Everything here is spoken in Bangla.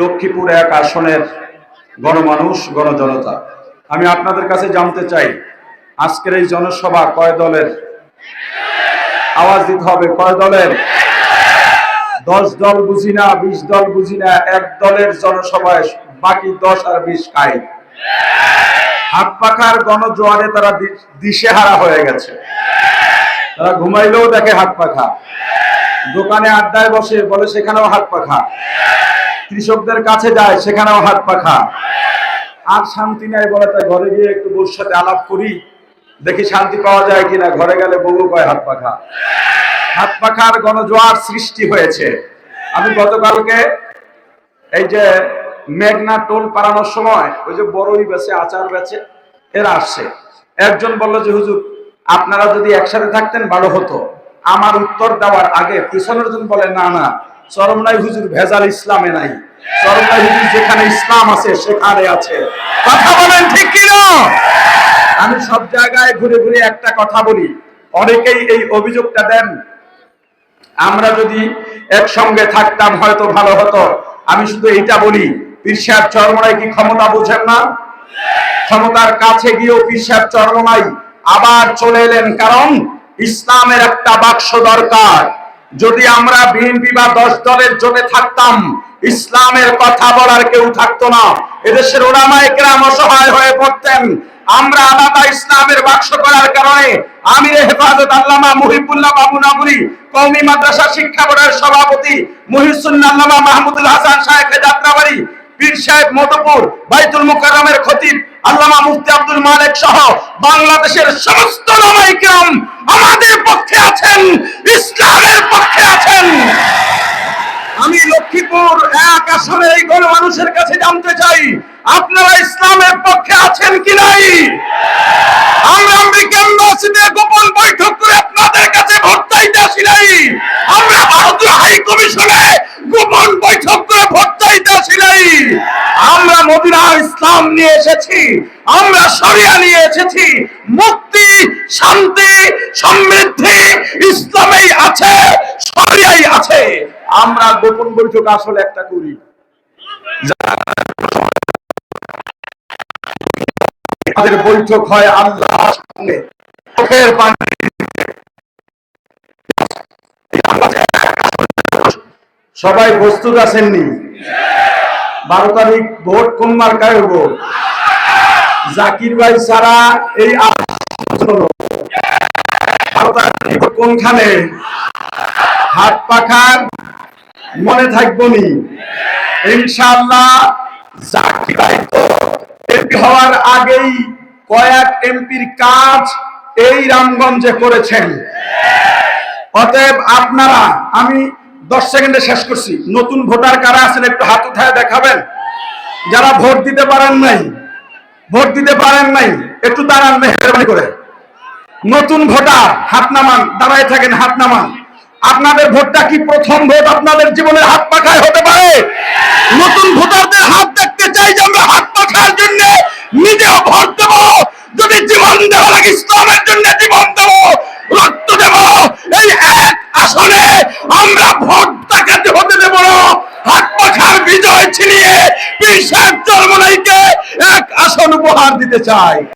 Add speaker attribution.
Speaker 1: লক্ষ্মীপুর এক আসনের গণমানুষ আমি আপনাদের কাছে জানতে চাই, আজকের এই জনসভা কয় দলের? আওয়াজ দিতে হবে, কয় দলের? দশ দল বুঝি না, বিশ দল বুঝি না, এক দলের জনসভায় বাকি দশ আর বিশ খায় হাত পাখার গণজোয়ারে তারা দিশেহারা হয়ে গেছে। তারা ঘুমাইলেও দেখে হাত পাখা। দোকানে আড্ডায় বসে বলে, সেখানেও হাত পাখা। কৃষকদের কাছে যায়, সেখানেও হাত পাখা। আর শান্তি নাই বলে তাই ঘরে গিয়ে একটু বউর সাথে আলাপ করি। দেখি শান্তি পাওয়া যায় কিনা, ঘরে গেলে বউ কয় হাত পাখা। হাত পাখার গণজোয়ার সৃষ্টি হয়েছে। আমি গতকালকে এই যে মেঘনা টোল পাড়ানোর সময়, ওই যে বড়ই বেছে আচার বেছে এরা আসছে। একজন বলল যে, হুজুর, আপনারা যদি একসাথে থাকতেন, ভালো হতো। আমার উত্তর দেওয়ার আগে পিছনের জন বলে, না না চরমনাই হুজুর, ভেজাল ইসলামে নাই। চরমনাই হুজুর, যেখানে ইসলাম আছে, সেখানে আছে। কথা বলেন ঠিক কিনা? আমি সব জায়গায় ঘুরে ঘুরে একটা কথা বলি। অনেকেই এই অভিযোগটা দেন। আমরা যদি একসঙ্গে থাকতাম, হয়তো ভালো হতো। আমি শুধু এইটা বলি, পীর সাহেব চরমনাই কি ক্ষমতা বুঝেন না? ক্ষমতার কাছে গিয়েও পীর সাহেব চরমনাই আবার চলে এলেন কারণ ইসলামের একটা বাক্স দরকার। যদি আমরা বিএনপি বা দশ দলের জোটে থাকতাম, ইসলামের কথা বলার কেউ থাকতো না। এদেশের ওলামায়ে অসহায় হয়ে পড়তেন। আমরা আলাদা ইসলামের বাক্স করার কারণে আমির হেফাজত আল্লামা মুহিবুল্লাহ বাবু নগরী, কওমি মাদ্রাসা শিক্ষা বোর্ডের সভাপতি মুহিসুন আল্লামা মাহমুদুল হাসান সাহেব যাত্রাবাড়ি, পীর সাহেব মধুপুর, বাইতুল মুকাররমের খতিব আল্লামা মুফতি আব্দুল মালিক সহ বাংলাদেশের সমস্ত নামাইকরাম আমাদের পক্ষে আছেন ইসলামের পক্ষে আছেন আমি লক্ষ্মীপুর আসনে এই গণমানুষের কাছে জানতে চাই, আপনারা ইসলামের পক্ষে আছেন কি নাই? আমরা গোপন বৈঠক করে আপনাদের কাছে ভোট চাইতে আসি নাই। আমরা ভারতীয় হাই কমিশনে গোপন বৈঠক করে ভোট চাইতে আসি নাই। আমরা মদিনা ইসলাম নিয়ে এসেছি, আমরা শরিয়া নিয়ে এসেছি, মুক্তি, শান্তি, সমৃদ্ধি ইসলামেই আছে। আমরা গোপন বৈঠক আসলে একটা করি। বৈঠক হয় পানি সবাই প্রস্তুত আছেননি? বারো তারিখ ভোট কোন মার্কায় হব? জাকির ভাই ছাড়া এই কোনখানে? হাত পাখার মনে থাকব নি। ইনশাআল্লাহ জাকির ভাই তো এমপি হওয়ার আগেই কয়েক এমপির কাজ এই রামগঞ্জে করেছেন। অতএব আপনারা, আমি দশ সেকেন্ডে শেষ করছি। নতুন ভোটার কারা আছেন একটু হাত উঠায় দেখাবেন? যারা ভোট দিতে পারেন নাই, ভোট দিতে পারেন নাই, একটু দাঁড়ান মেহরবানি করে। নতুন ভোটার হাত নামান, দাঁড়ায় থাকেন হাত নামান। আপনাদের ভোটটা কি প্রথম ভোট আপনাদের জীবনের হাত পাখায় হতে পারে? নতুন ভোটারদের হাত দেখতে চাই যে আমরা হাত পাখার জন্য নিজেও ভোট দেব, যদি জীবন দেওয়া লাগে ইসলামের জন্য জীবন দেব, রক্ত দেব। এই এক আসনে আমরা ভোট হতে দেব না। হাত পাখার বিজয় ছিনিয়ে সাহেব চরমনাইকে এক আসন উপহার দিতে চাই।